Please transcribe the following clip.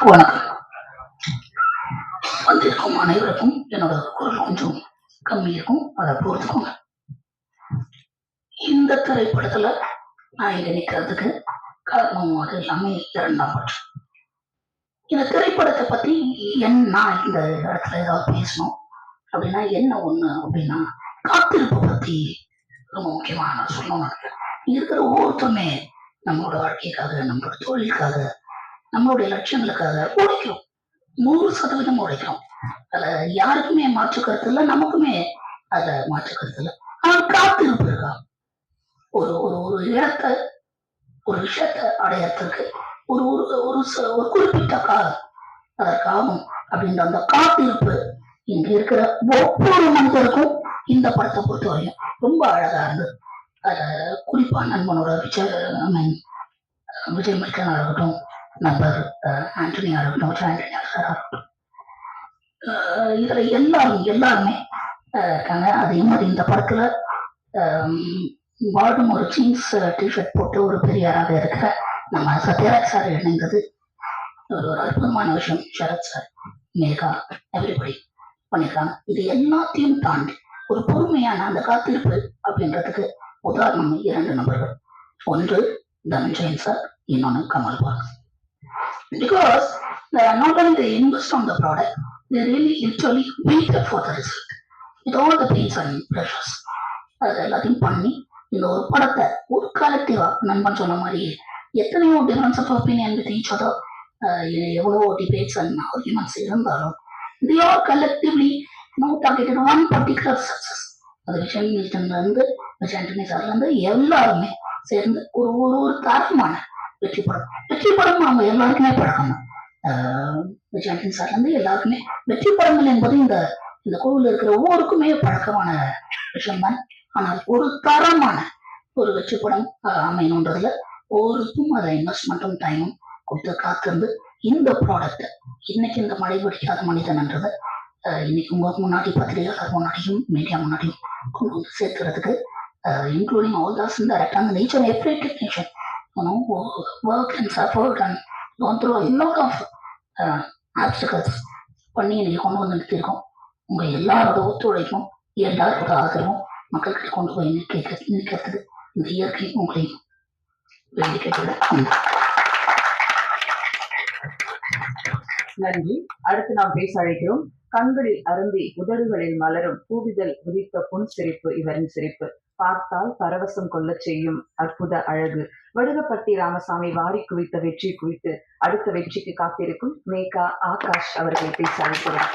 வணக்கம். வந்திருக்கும் அனைவருக்கும் என்னோட குரல் கொஞ்சம் கம்மி இருக்கும். அதை பொறுத்துக்கோங்க. இந்த திரைப்படத்துல நான் இங்க நிக்கிறதுக்கு காரணம் அது எல்லாமே இரண்டாம் பட்சம் இந்த திரைப்படத்தை பத்தி என்ன நான் இந்த இடத்துல ஏதாவது பேசணும் அப்படின்னா என்ன ஒண்ணு அப்படின்னா காத்திருப்பு பத்தி ரொம்ப முக்கியமா நான் சொல்லணும்னு நினைக்கிறேன். இருக்கிற ஒவ்வொருத்தருமே நம்மளோட வாழ்க்கைக்காக நம்மளோட தொழிலுக்காக நம்மளுடைய லட்சியங்களுக்காக உழைக்கிறோம். நூறு சதவீதம் உழைக்கிறோம். அதுல யாருக்குமே மாற்று கருத்து இல்லை நமக்குமே அதுல மாற்று கருத்து இல்லை. ஆனால் காத்திருப்பு இருக்கா? ஒரு ஒரு ஒரு இடத்தை ஒரு விஷயத்தை அடையறதுக்கு ஒரு ஒரு ஒரு ஒரு குறிப்பிட்ட காலம் அதற்காகும் அப்படின்ற அந்த காத்திருப்பு இங்க இருக்கிற ஒவ்வொரு மனிதருக்கும் இந்த படத்தை பொறுத்த வரையும் ரொம்ப அழகா இருந்தது. குறிப்பா நண்பனோட விஜய் ஐ மீன் விஜய் மில்கனா இருக்கட்டும் நண்பர் அஹ், ஆண்டனியா இருக்கட்டும் விஜய் ஆண்டனியா சாரா இருக்கட்டும் இதுல எல்லாரும் எல்லாருமே இருக்காங்க. அதே மாதிரி இந்த படத்துல வாடும் ஒரு ஜீன்ஸ் டிஷர்ட் போட்டு ஒரு பெரியாராக இருக்கிற நம்ம சத்யராஜ் சார் இணைந்தது. ஒரு ஒரு அற்புதமான விஷயம் சரத் சார் மேகா எவ்ரிபடி பண்ணியிருக்காங்க. இது எல்லாத்தையும் தாண்டி ஒரு பொறுமையான அந்த காத்திருப்பு அப்படின்றதுக்கு உதாரணம் இரண்டு நபர்கள். ஒன்று தனஞ்சயன் சார் இன்னொன்று Kamal because because uh, not only they invest on the product, they really literally waited for the result with all the pains and pressures. அது எல்லாத்தையும் பண்ணி இந்த ஒரு படத்தை ஒரு கலெக்டிவா நண்பன் சொன்ன மாதிரி எத்தனையோ difference of opinion with each other எவ்வளவோ டிபேட்ஸ் அண்ட் ஆர்குமெண்ட்ஸ் இருந்தாலும் they are collectively no targeted one particular success அது விஷயம் இருந்து விஜய் ஆண்டனி சார்ல இருந்து எல்லாருமே சேர்ந்து ஒரு ஒரு ஒரு தரமான வெற்றி படம். வெற்றி படம் நம்ம எல்லாருக்குமே பழக்கம் தான் ஆஹ் எல்லாருக்குமே வெற்றி படங்கள் என்பது இந்த இந்த கோவில் இருக்கிற ஒவ்வொருக்குமே பழக்கமான விஷயம் தான் ஆனால் ஒரு தரமான ஒரு வெற்றி படம் அமையணுன்றதுல ஒவ்வொருக்கும் அதை இன்வெஸ்ட்மெண்ட்டும் டைமும் கொடுத்து காத்திருந்து இந்த ப்ராடக்ட் இன்னைக்கு இந்த மழை பிடிக்காத மனிதன்ன்றதை இன்னைக்கு உங்களுக்கு முன்னாடி பத்திரிகையாளர் முன்னாடியும் மீடியா முன்னாடியும் கொண்டு இன்க்ளூடிங் ஆல் தாஸ் இந்த director nature every technician work and suffered and gone through lot of obstacles பண்ணி இன்னைக்கு கொண்டு வந்து நிறுத்தியிருக்கோம். உங்கள் எல்லாரோட ஒத்துழைப்பும் எல்லாரோட ஆதரவும் மக்களுக்கு கொண்டு போய் நிற்க நிற்கிறதுக்கு இந்த இயற்கை உங்களையும் வேண்டி நன்றி. அடுத்து நாம் பேச அழைக்கிறோம் கண்களில் அருந்தி உதடுகளில் மலரும் பூவிதழ் உதித்த புன் சிரிப்பு இவரின் சிரிப்பு. பார்த்தால் பரவசம் கொள்ளச் செய்யும் அற்புத அழகு. வடுகப்பட்டி ராமசாமி வாரி குவித்த வெற்றி குவித்து அடுத்த வெற்றிக்கு காத்திருக்கும் மேகா ஆகாஷ் அவர்களை பேச அழைக்கிறோம்